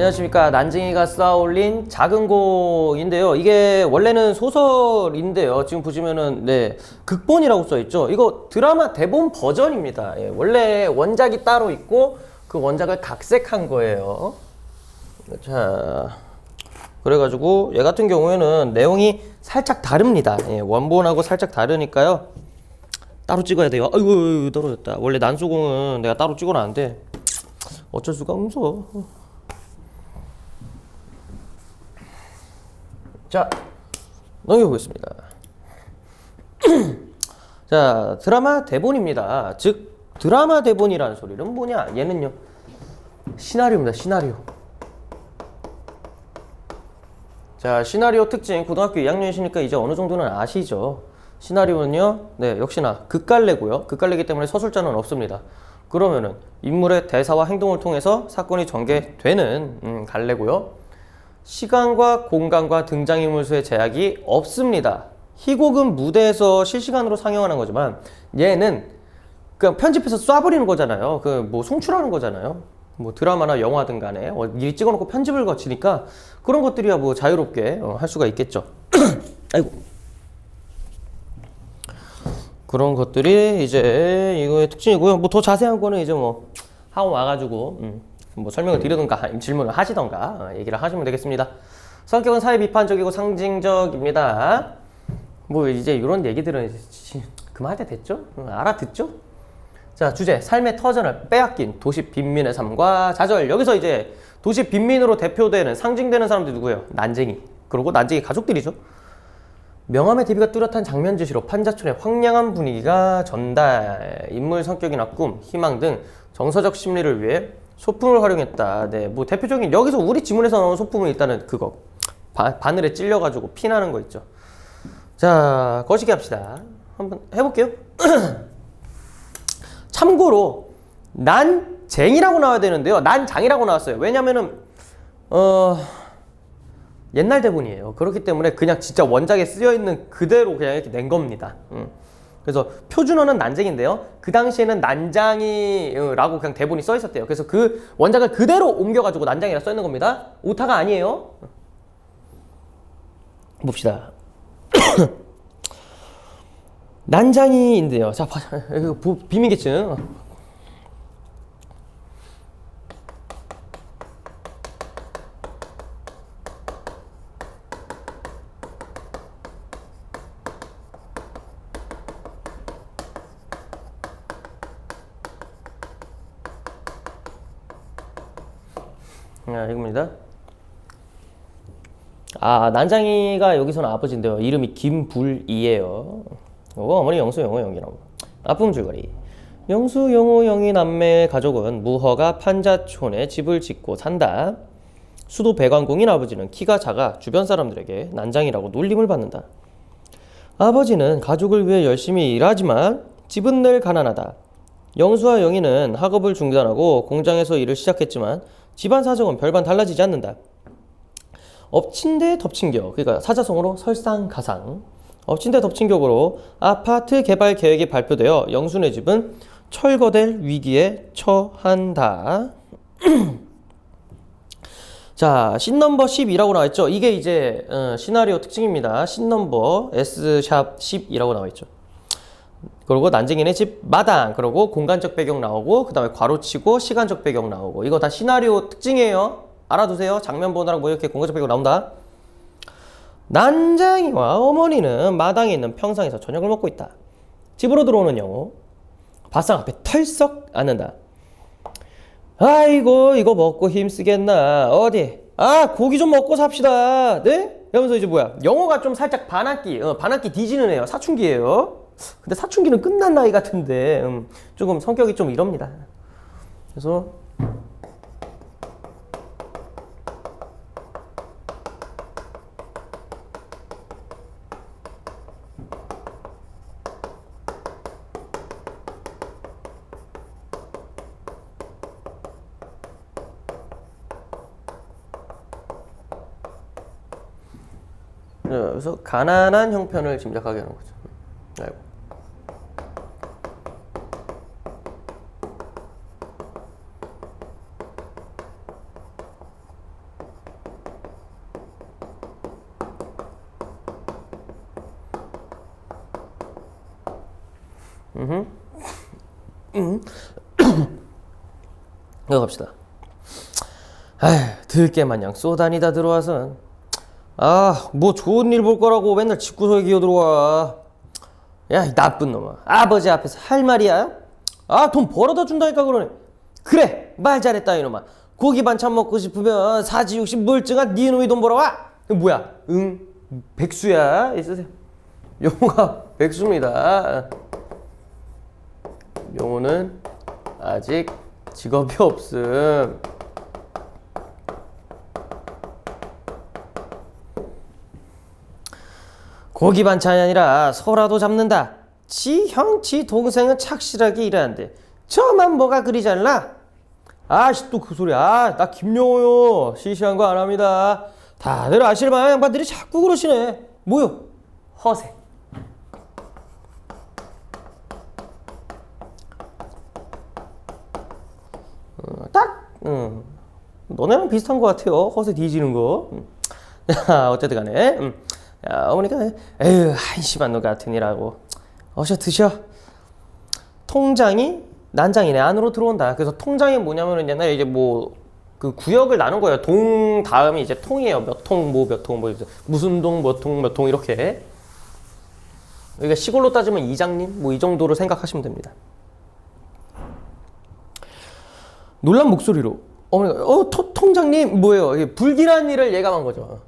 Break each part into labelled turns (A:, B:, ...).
A: 안녕하십니까. 난징이가 쌓아올린 작은 곡인데요. 이게 원래는 소설인데요. 지금 보시면은 네 극본이라고 써있죠. 이거 드라마 대본 버전입니다. 예, 원래 원작이 따로 있고 그 원작을 각색한 거예요. 자 그래가지고 얘 같은 경우에는 내용이 살짝 다릅니다. 예, 원본하고 살짝 다르니까요. 따로 찍어야 돼요. 아이고, 떨어졌다. 원래 난소공은 내가 따로 찍어놨는데 어쩔 수가 없어 자, 넘겨보겠습니다. 자, 드라마 대본입니다. 즉, 드라마 대본이라는 소리는 뭐냐? 얘는요, 시나리오입니다, 시나리오. 자, 시나리오 특징, 고등학교 2학년이시니까 이제 어느 정도는 아시죠? 시나리오는요, 네, 역시나 극갈래고요. 극갈래기 때문에 서술자는 없습니다. 그러면은 인물의 대사와 행동을 통해서 사건이 전개되는 음, 갈래고요. 시간과 공간과 등장인물 수의 제약이 없습니다. 희곡은 무대에서 실시간으로 상영하는 거지만 얘는 그냥 편집해서 쏴버리는 거잖아요. 그 뭐 송출하는 거잖아요. 뭐 드라마나 영화든 간에 어, 미리 찍어놓고 편집을 거치니까 그런 것들이야 뭐 자유롭게 어, 할 수가 있겠죠. 아이고. 그런 것들이 이제 이거의 특징이고요. 뭐 더 자세한 거는 이제 뭐 하고 와가지고 음, 뭐 설명을 아니면 질문을 하시던가 어, 얘기를 하시면 되겠습니다. 성격은 사회 비판적이고 상징적입니다. 뭐 이제 이런 얘기들은 그만할 때 됐죠? 응, 알아듣죠? 자 주제 삶의 터전을 빼앗긴 도시 빈민의 삶과 좌절 여기서 이제 도시 빈민으로 대표되는 상징되는 사람들이 누구예요? 난쟁이 그리고 난쟁이 가족들이죠. 명함의 DB가 뚜렷한 장면 제시로 판자촌의 황량한 분위기가 전달, 인물 성격이나 꿈, 희망 등 정서적 심리를 위해 소품을 활용했다. 네, 뭐 대표적인 여기서 우리 지문에서 나온 소품은 일단은 그거 바, 바늘에 찔려가지고 피나는 거 있죠. 자, 거시기 합시다. 한번 해볼게요. 참고로 난 쟁이라고 나와야 되는데요. 난 장이라고 나왔어요. 왜냐면은 어. 옛날 대본이에요. 그렇기 때문에 그냥 진짜 원작에 쓰여 있는 그대로 그냥 이렇게 낸 겁니다. 음. 그래서 표준어는 난쟁인데요. 그 당시에는 난장이라고 그냥 대본이 써 있었대요. 그래서 그 원작을 그대로 옮겨가지고 난장이라 써 있는 겁니다. 오타가 아니에요. 봅시다. 난장이인데요. 자, 비밀계층. 아, 이겁니다. 아, 난장이가 여기서는 아버지인데요. 이름이 김불이에요. 이거 어머니 영수 영호 영이라고. 아픔 줄거리. 영수 영호 영이 남매의 가족은 무허가 판자촌에 집을 짓고 산다. 수도 배관공인 아버지는 키가 작아 주변 사람들에게 난장이라고 놀림을 받는다. 아버지는 가족을 위해 열심히 일하지만 집은 늘 가난하다. 영수와 영희는 학업을 중단하고 공장에서 일을 시작했지만 집안 사정은 별반 달라지지 않는다. 엎친 데 덮친 격, 그러니까 사자성어로 설상가상. 엎친 데 덮친 격으로 아파트 개발 계획이 발표되어 영순의 집은 철거될 위기에 처한다. 자, 신 넘버 12라고 나와 있죠. 이게 이제 어, 시나리오 특징입니다. 신 넘버 S샵 10이라고 나와 있죠. 그리고 난쟁이네 집 마당, 그리고 공간적 배경 나오고, 그 다음에 괄호치고 시간적 배경 나오고, 이거 다 시나리오 특징이에요. 알아두세요. 장면 보느라고 뭐 이렇게 공간적 배경 나온다. 난장이와 어머니는 마당에 있는 평상에서 저녁을 먹고 있다. 집으로 들어오는 영호, 밥상 앞에 털썩 앉는다. 아이고 이거 먹고 힘쓰겠나 어디 아 고기 좀 먹고 삽시다 네? 이러면서 이제 뭐야 영어가 좀 살짝 반학기 어, 반학기 뒤지는 애요 사춘기예요 근데 사춘기는 끝난 나이 같은데 음, 조금 성격이 좀 이럽니다 그래서 어, 그래서 가난한 형편을 짐작하게 하는 거죠 아이고. 이거 갑시다. 아휴, 들게 마냥 쏘다니다 들어와선 아, 뭐 좋은 일 볼 거라고 맨날 집구석에 기어 들어와. 야, 이 나쁜 놈아. 아버지 앞에서 할 말이야? 아, 돈 벌어다 준다니까 그러네. 그래, 말 잘했다 이놈아. 고기 반찬 먹고 싶으면 사지 육십 멀쩡한 네 놈이 돈 벌어와. 뭐야? 응, 백수야. 있으세요. 용호가 백수입니다. 용호는 아직 직업이 없음. 고기 반찬이 아니라 소라도 잡는다. 지 형, 지 동생은 착실하게 일하는데 저만 뭐가 그리 잘나? 아씨 또 그 소리. 아, 나 김용호요. 시시한 거 안 합니다. 다들 아실 만한 양반들이 자꾸 그러시네. 뭐요? 허세. 어, 딱, 응. 너네랑 비슷한 것 같아요. 허세 뒤지는 거. 음. 자, 어쨌든 간에. 음. 야, 어머니가, 에휴, 한심한 놈 같으니라고. 어셔 드셔. 통장이 난장이네 안으로 들어온다. 그래서 통장이 뭐냐면은 옛날에 이제 뭐 그 구역을 나눈 거예요. 동 다음이 이제 통이에요. 몇 통, 뭐 몇 통, 뭐 무슨 동, 몇 통, 몇 통 이렇게. 그러니까 시골로 따지면 이장님 뭐 이 정도로 생각하시면 됩니다. 놀란 목소리로 어머니가 어 토, 통장님 뭐예요? 이게 불길한 일을 예감한 거죠.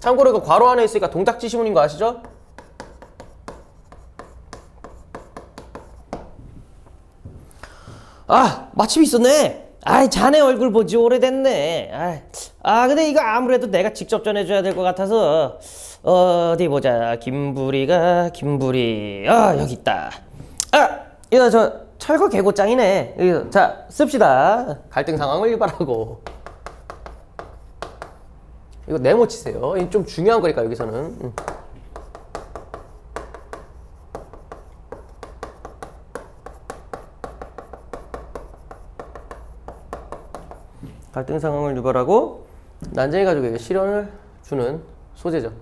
A: 참고로 이거 괄호 안에 있으니까 동작지 시문인 거 아시죠? 아 마침 있었네. 아이 자네 얼굴 보지 오래됐네. 아이, 아 근데 이거 아무래도 내가 직접 전해줘야 될 것 같아서 어디 보자. 김부리가 김부리. 아 여기 있다. 아 이거 저 철거 개고장이네. 이거 자 씁시다. 갈등 상황을 유발하고. 이거 네모 치세요. 이좀 중요한 거니까 여기서는. 음. 갈등 상황을 유발하고 난쟁이 가족에게 실현을 주는 소재죠.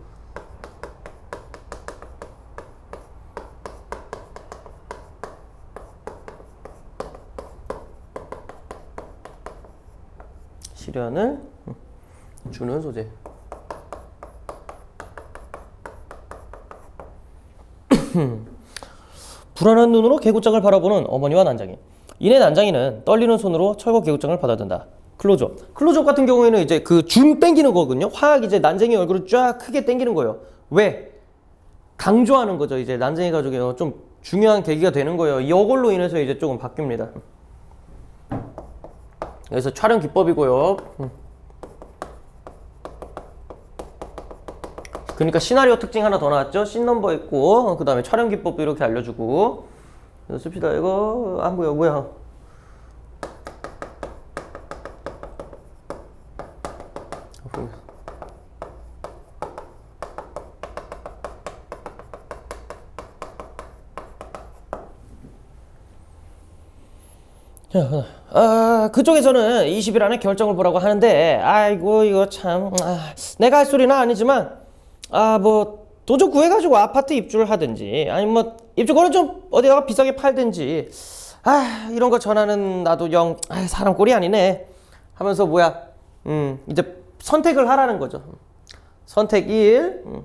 A: 실현을 주는 소재. 불안한 눈으로 개구장을 바라보는 어머니와 난장이. 이내 난장이는 떨리는 손으로 철거 개구장을 받아든다. 클로즈업. 클로즈업 같은 경우에는 이제 그 줌 땡기는 거거든요. 화학 이제 난쟁이 얼굴을 쫙 크게 땡기는 거예요. 왜? 강조하는 거죠. 이제 난쟁이 가족이 좀 중요한 계기가 되는 거예요. 이걸로 인해서 이제 조금 바뀝니다. 그래서 촬영 기법이고요. 음. 그러니까 시나리오 특징 하나 더 나왔죠. 씬 넘버 있고 그 다음에 촬영 기법도 이렇게 알려주고 씁시다 이거 안 보여 뭐야 아, 그쪽에서는 20일 안에 결정을 보라고 하는데, 아이고, 이거 참, 아, 내가 할 소리는 아니지만, 아, 뭐, 도적 구해가지고 아파트 입주를 하든지, 아니면 뭐, 입주권을 좀 어디다가 비싸게 팔든지, 아, 이런 거 전하는 나도 영, 아, 사람 꼴이 아니네. 하면서 뭐야, 음, 이제 선택을 하라는 거죠. 선택 1. 음.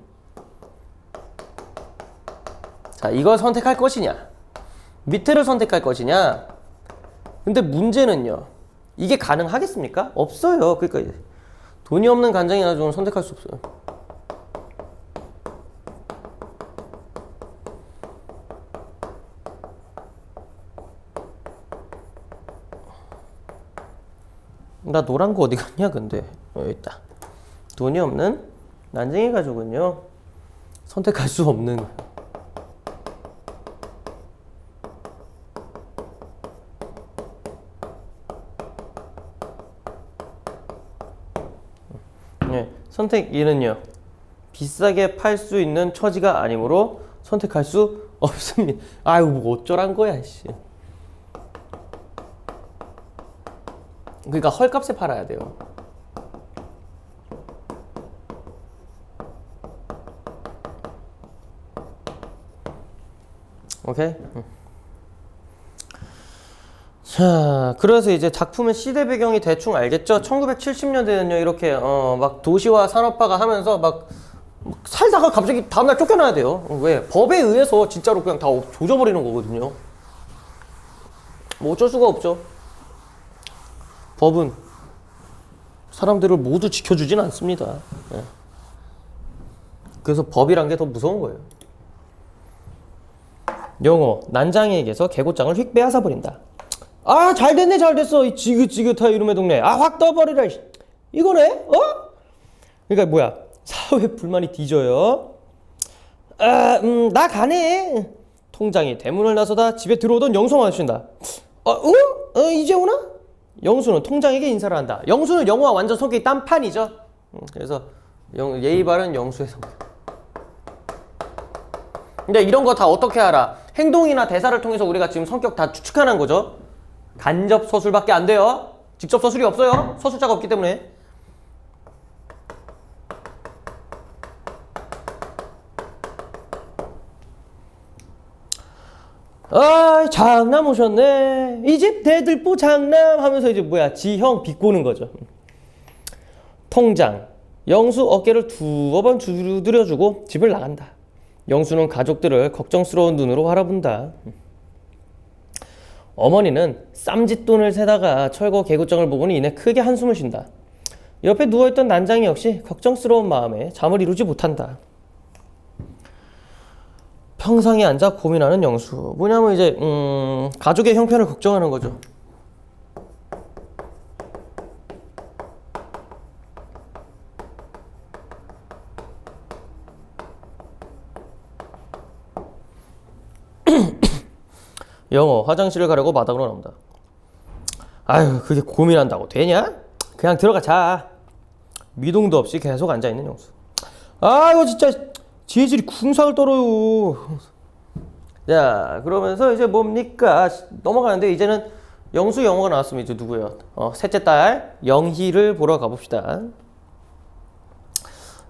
A: 자, 이걸 선택할 것이냐, 밑에를 선택할 것이냐, 근데 문제는요. 이게 가능하겠습니까? 없어요. 그러니까 돈이 없는 간장이 가지고는 선택할 수 없어요. 나 노란 거 어디 갔냐 근데 어, 있다. 돈이 없는 난쟁이 가족은요 선택할 수 없는 선택 2는요. 비싸게 팔 수 있는 처지가 아니므로 선택할 수 없습니다. 아유, 뭐 어쩌란 거야, 씨. 그러니까 헐값에 팔아야 돼요. 오케이? 응. 자, 그래서 이제 작품의 시대 배경이 대충 알겠죠? 1970년대는요, 이렇게, 어, 막 도시화 산업화가 하면서 막, 막 살다가 갑자기 다음날 쫓겨나야 돼요. 어, 왜? 법에 의해서 진짜로 그냥 다 조져버리는 거거든요. 뭐 어쩔 수가 없죠. 법은 사람들을 모두 지켜주진 않습니다. 예. 그래서 법이란 게 더 무서운 거예요. 영어 난장이에게서 개고장을 휙 빼앗아 버린다. 아 잘 됐네 잘 됐어 이 지긋지긋한 이놈의 동네 아 확 떠버리라. 이거네 어? 그러니까 뭐야 사회 불만이 뒤져요. 아 음 나 가네. 통장이 대문을 나서다 집에 들어오던 영수가 마주친다. 어, 어? 어 이제 오나? 영수는 통장에게 인사를 한다. 영수는 영어와 완전 성격이 딴판이죠. 음, 그래서 영, 예의 바른 영수의 성격. 근데 이런 거 다 어떻게 알아? 행동이나 대사를 통해서 우리가 지금 성격 다 추측하는 거죠. 간접 서술밖에 안 돼요. 직접 서술이 없어요. 서술자가 없기 때문에. 아, 장남 오셨네. 이 집 대들보 장남 하면서 이제 뭐야, 지형 비꼬는 거죠. 통장. 영수 어깨를 두어 번 두드려주고 집을 나간다. 영수는 가족들을 걱정스러운 눈으로 바라본다. 어머니는 쌈짓돈을 세다가 철거 개구장을 보고는 이내 크게 한숨을 쉰다. 옆에 누워있던 난장이 역시 걱정스러운 마음에 잠을 이루지 못한다. 평상에 앉아 고민하는 영수. 뭐냐면 이제 음, 가족의 형편을 걱정하는 거죠. 영어 화장실을 가려고 마당으로 나온다. 아유 그게 고민한다고 되냐? 그냥 들어가 자. 미동도 없이 계속 앉아 있는 영수. 아 이거 진짜 재질이 궁상을 떨어요. 자 그러면서 이제 뭡니까 넘어가는데 이제는 영수 영어가 나왔으면 이제 누구예요? 어, 셋째 딸 영희를 보러 가봅시다.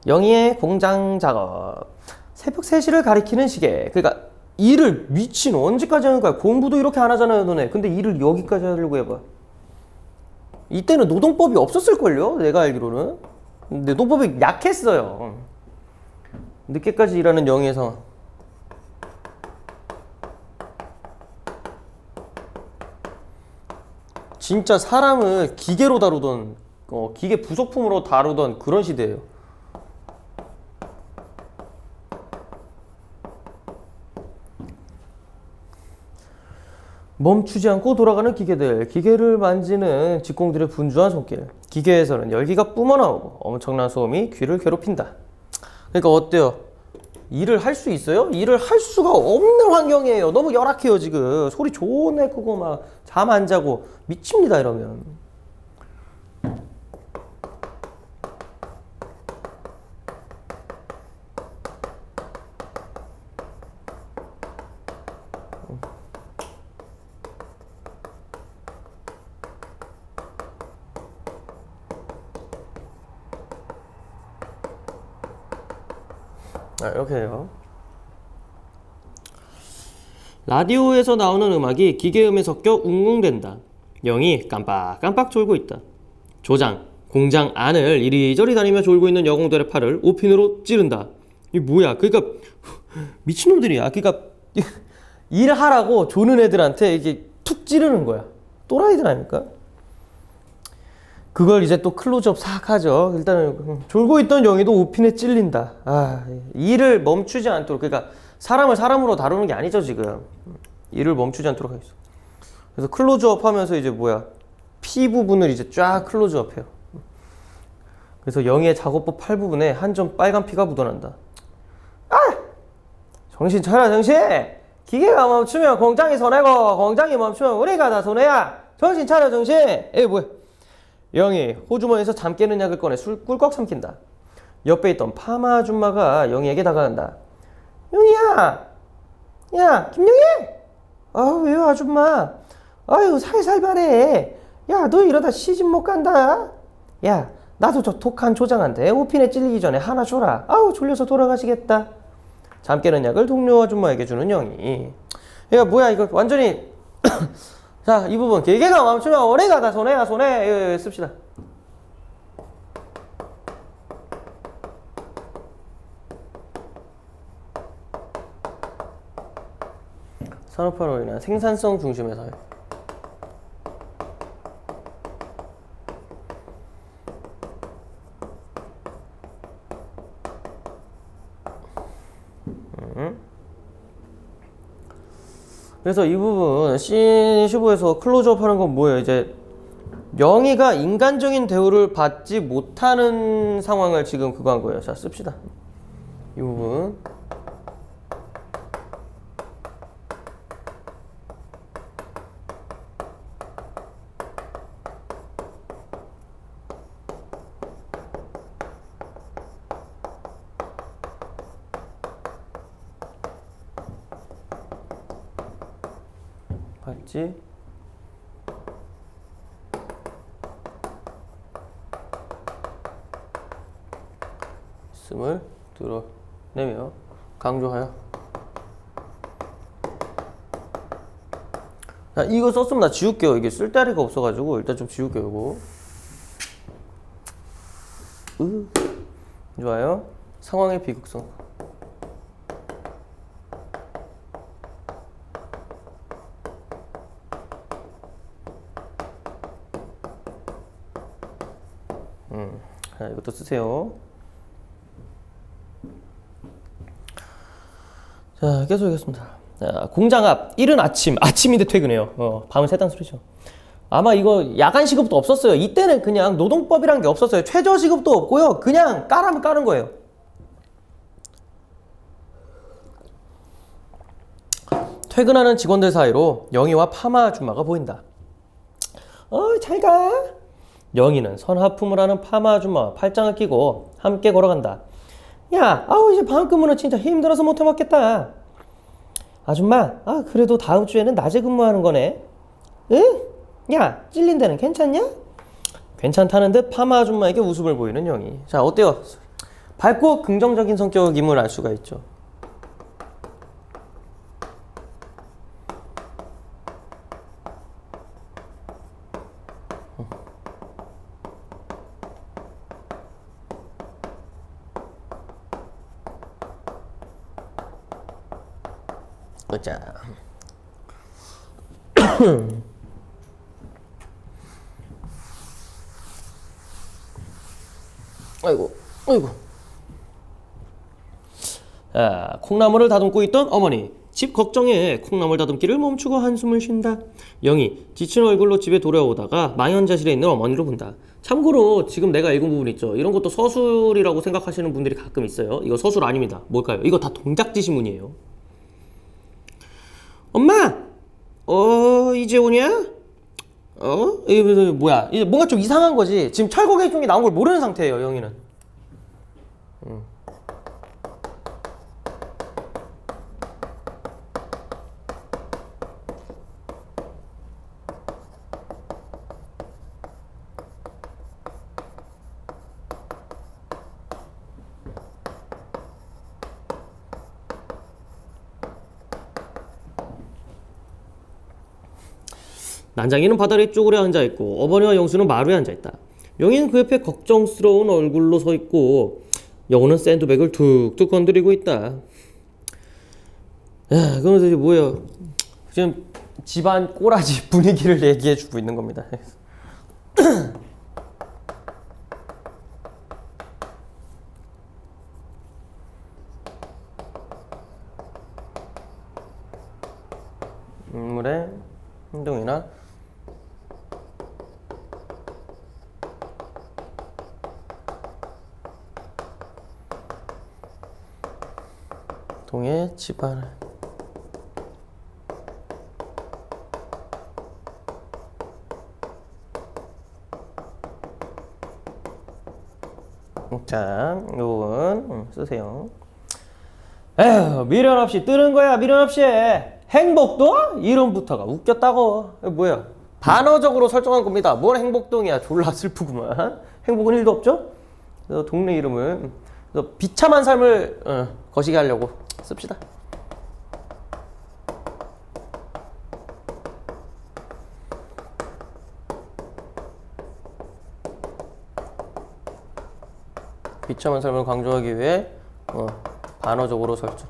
A: 영희의 공장 작업. 새벽 3시를 가리키는 시계. 그러니까 일을 미친 언제까지 하는 거야? 공부도 이렇게 안 하잖아요, 너네. 근데 일을 여기까지 하려고 해봐. 이때는 노동법이 없었을걸요? 내가 알기로는. 노동법이 약했어요. 늦게까지 일하는 영희에서. 진짜 사람을 기계로 다루던, 어, 기계 부속품으로 다루던 그런 시대예요. 멈추지 않고 돌아가는 기계들, 기계를 만지는 직공들의 분주한 손길. 기계에서는 열기가 뿜어나오고 엄청난 소음이 귀를 괴롭힌다. 그러니까 어때요? 일을 할 수 있어요? 일을 할 수가 없는 환경이에요. 너무 열악해요, 지금. 소리 존나 크고 막 잠 안 자고 미칩니다, 이러면. 아, 이렇게 해요. 라디오에서 나오는 음악이 기계음에 섞여 웅웅댄다. 영이 깜빡깜빡 졸고 있다. 조장, 공장 안을 이리저리 다니며 졸고 있는 여공들의 팔을 오핀으로 찌른다. 이 뭐야? 그러니까 미친놈들이야. 그러니까 일하라고 조는 애들한테 이게 툭 찌르는 거야. 또라이들 아닙니까? 그걸 이제 또 클로즈업 싹 하죠. 일단은 졸고 있던 영희도 오핀에 찔린다. 아, 일을 멈추지 않도록 그러니까 사람을 사람으로 다루는 게 아니죠 지금. 일을 멈추지 않도록 하겠어. 그래서 클로즈업 하면서 이제 뭐야 피 부분을 이제 쫙 클로즈업 해요. 그래서 영희의 작업복 팔 부분에 한 점 빨간 피가 묻어난다. 아! 정신 차려 정신! 기계가 멈추면 공장이 손해고 공장이 멈추면 우리가 다 손해야. 정신 차려 정신! 에이 뭐야? 영희 호주머니에서 잠 깨는 약을 꺼내 술 꿀꺽 삼킨다. 옆에 있던 파마 아줌마가 영희에게 다가간다. 영희야, 야 김영희, 아 왜요 아줌마? 아유 살살 말해. 야 너 이러다 시집 못 간다. 야 나도 저 독한 조장한테 오핀에 찔리기 전에 하나 줘라. 아우 졸려서 돌아가시겠다. 잠 깨는 약을 동료 아줌마에게 주는 영희. 이거 뭐야 이거 완전히 자 이 부분 길게가 멈추면 오래가 다 손해야 손해. 이거, 이거 씁시다. 산업화로 인한 생산성 중심의 사회 그래서 이 부분 C15에서 클로즈업 하는 건 뭐예요? 이제 영희가 인간적인 대우를 받지 못하는 상황을 지금 그거 한 거예요. 자, 씁시다. 이 부분. 받지? 있음을 드러내며 강조하여. 자 이거 썼으면 나 지울게요. 이게 쓸데리가 없어가지고 일단 좀 지울게요 이거. 으. 좋아요. 상황의 비극성 자, 이것도 쓰세요. 자, 계속 하겠습니다. 자, 공장 앞, 이른 아침, 아침인데 퇴근해요. 어, 밤을 새단 소리죠. 아마 이거 야간 시급도 없었어요. 이때는 그냥 노동법이란 게 없었어요. 최저 시급도 없고요. 그냥 까라면 까는 거예요. 퇴근하는 직원들 사이로 영희와 파마 아줌마가 보인다. 어, 잘 가. 영희는 선하품을 하는 파마 아줌마와 팔짱을 끼고 함께 걸어간다. 야, 아우 이제 근무는 진짜 힘들어서 못 해먹겠다. 아줌마, 아 그래도 다음 주에는 낮에 근무하는 거네. 응? 야, 찔린 데는 괜찮냐? 괜찮다는 듯 파마 아줌마에게 웃음을 보이는 영희. 자, 어때요? 밝고 긍정적인 성격임을 알 수가 있죠. 보자. 아이고, 아이고. 아, 콩나물을 다듬고 있던 어머니. 집 걱정에 콩나물 다듬기를 멈추고 한숨을 쉰다. 영희 지친 얼굴로 집에 돌아오다가 망연자실에 있는 어머니를 본다. 참고로 지금 내가 읽은 부분 있죠. 이런 것도 서술이라고 생각하시는 분들이 가끔 있어요. 이거 서술 아닙니다. 뭘까요? 이거 다 동작 지 시문이에요. 엄마, 어 이제 오냐? 어? 이게 뭐야? 이제 뭔가 좀 이상한 거지. 지금 철거 계획이 나온 걸 모르는 상태예요, 영희는. 음. 난장이는 바다리 쪼그려 앉아 있고 어머니와 영수는 마루에 앉아 있다. 영희는 그 옆에 걱정스러운 얼굴로 서 있고 영호는 샌드백을 툭툭 건드리고 있다. 야, 그러면서 이제 뭐예요? 지금 집안 꼬라지 분위기를 얘기해 주고 있는 겁니다. 인물의 행동이나 집안 자, 요건 음, 쓰세요. 에휴, 미련 없이 뜨는 거야, 미련 없이. 행복도? 이름부터가 웃겼다고. 뭐야? 반어적으로 설정한 겁니다. 뭘 행복동이야. 졸라 슬프구만. 행복은 1도 없죠? 그래서 동네 이름을 그래서 비참한 삶을 어, 거시게 하려고 씁시다. 비참한 삶을 강조하기 위해 어, 반어적으로 설정.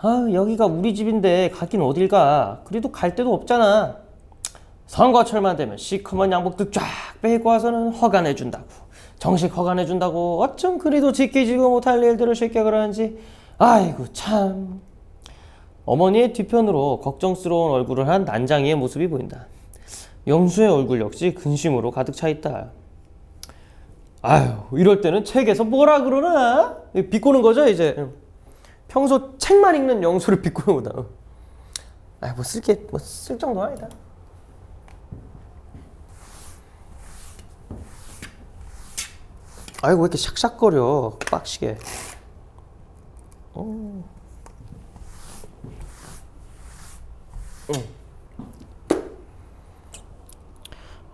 A: 아 여기가 우리 집인데 가긴 어딜 가? 그래도 갈 데도 없잖아. 선거철만 되면 시커먼 양복들 쫙 빼고 와서는 허가내준다고. 정식 허가내준다고. 어쩜 그래도 지키지도 못할 일들을 쉽게 그러는지. 아이고 참 어머니의 뒤편으로 걱정스러운 얼굴을 한 난장이의 모습이 보인다. 영수의 얼굴 역시 근심으로 가득 차 있다. 아유 이럴 때는 책에서 뭐라 그러나? 비꼬는 거죠 이제. 평소 책만 읽는 영수를 비꼬는 거다. 아 뭐 쓸게 뭐 쓸 정도 아니다. 아이고 왜 이렇게 샥샥거려 빡시게. 어.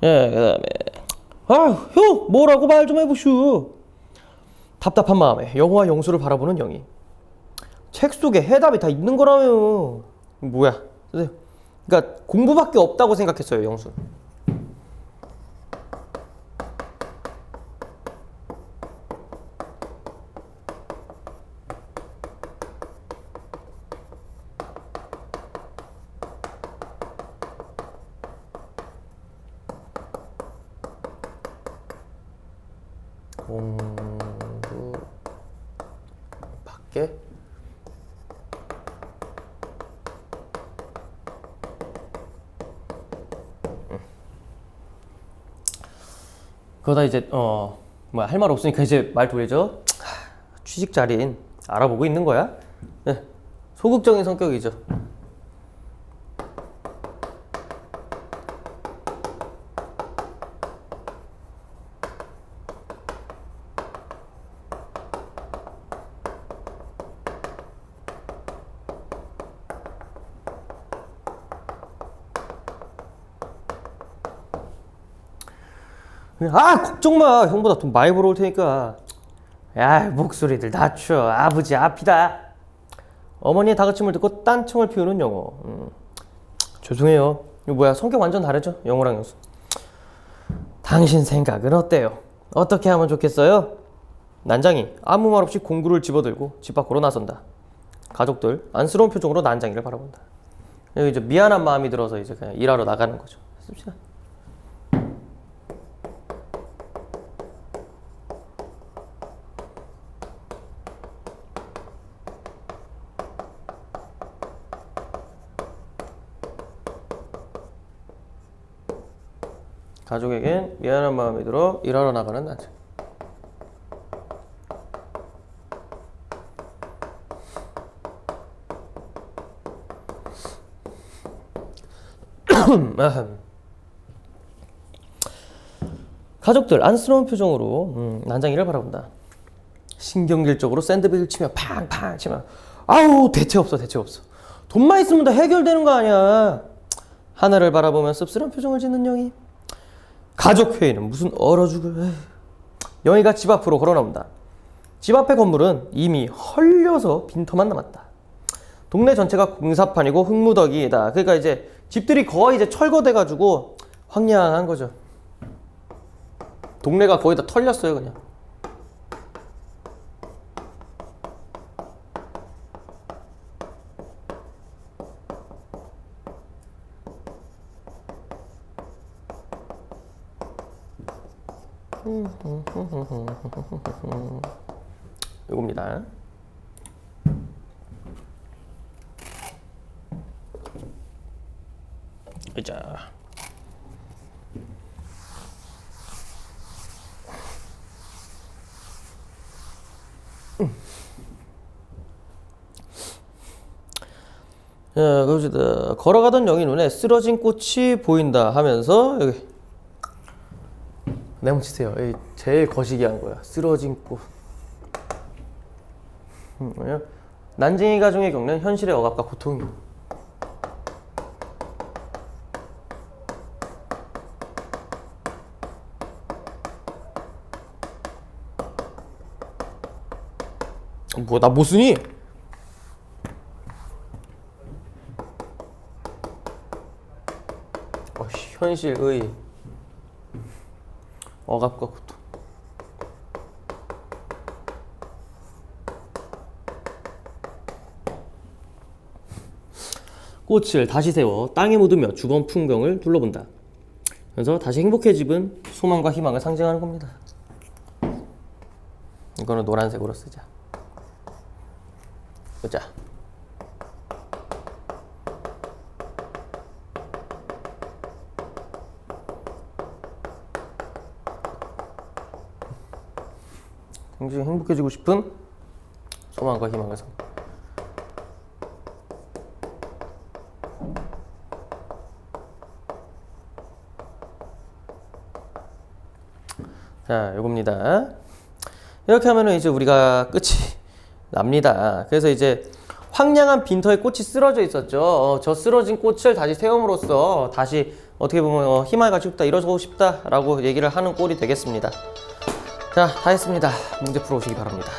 A: 예, 그다음에 아휴 형 뭐라고 말 좀 해보슈. 답답한 마음에 영호와 영수를 바라보는 영희. 책 속에 해답이 다 있는 거라며 뭐야? 그러니까 공부밖에 없다고 생각했어요 영수 공부 밖에 그러다 이제 어 뭐야 할 말 없으니까 이제 말 돌리죠. 하, 취직 자리인 알아보고 있는 거야. 네. 소극적인 성격이죠. 아 걱정 마. 형보다 돈 많이 벌어올 테니까. 야 목소리들 낮춰 아버지 앞이다. 어머니의 다그침을 듣고 딴청을 피우는 영호 음, 죄송해요. 이거 뭐야 성격 완전 다르죠? 영호랑 영수 당신 생각은 어때요? 어떻게 하면 좋겠어요? 난장이 아무 말 없이 공구를 집어들고 집 밖으로 나선다. 가족들 안쓰러운 표정으로 난장이를 바라본다. 이제 미안한 마음이 들어서 이제 그냥 일하러 나가는 거죠. 씁시다 가족에겐 미안한 마음이 들어 일하러 나가는 남자. 가족들 안쓰러운 표정으로 음, 난장이를 바라본다. 신경질적으로 샌드백을 치며 팡팡 치며 아우 대체 없어 대체 없어 돈만 있으면 다 해결되는 거 아니야 하늘을 바라보며 씁쓸한 표정을 짓는 영희 가족 회의는 무슨 얼어 죽을. 영희가 집 앞으로 걸어 나온다. 집 앞의 건물은 이미 헐려서 빈터만 남았다. 동네 전체가 공사판이고 흙무더기다. 그러니까 이제 집들이 거의 이제 철거돼 가지고 황량한 거죠. 동네가 거의 다 털렸어요, 그냥. 요겁니다. 자. 자, 그러시다. 걸어가던 영희 눈에 쓰러진 꽃이 보인다 하면서 여기 네모 치세요. 이 제일 거시기 한 거야. 쓰러진 꽃. 난쟁이 가정의 겪는 현실의 억압과 고통이. 뭐나못 쓰니? 현실의 억압과 고통. 꽃을 다시 세워 땅에 묻으며 주변 풍경을 둘러본다. 그래서 다시 행복해집은 소망과 희망을 상징하는 겁니다. 이거는 노란색으로 쓰자. 보자. 굉장히 행복해지고 싶은 소망과 희망을 상. 자, 요겁니다. 이렇게 하면은 이제 우리가 끝이 납니다. 그래서 이제 황량한 빈터에 꽃이 쓰러져 있었죠. 어, 저 쓰러진 꽃을 다시 세움으로써 다시 어떻게 보면 어, 희망을 가지고 싶다, 일어서고 싶다라고 얘기를 하는 꼴이 되겠습니다. 자, 다 했습니다. 문제 풀어 오시기 바랍니다.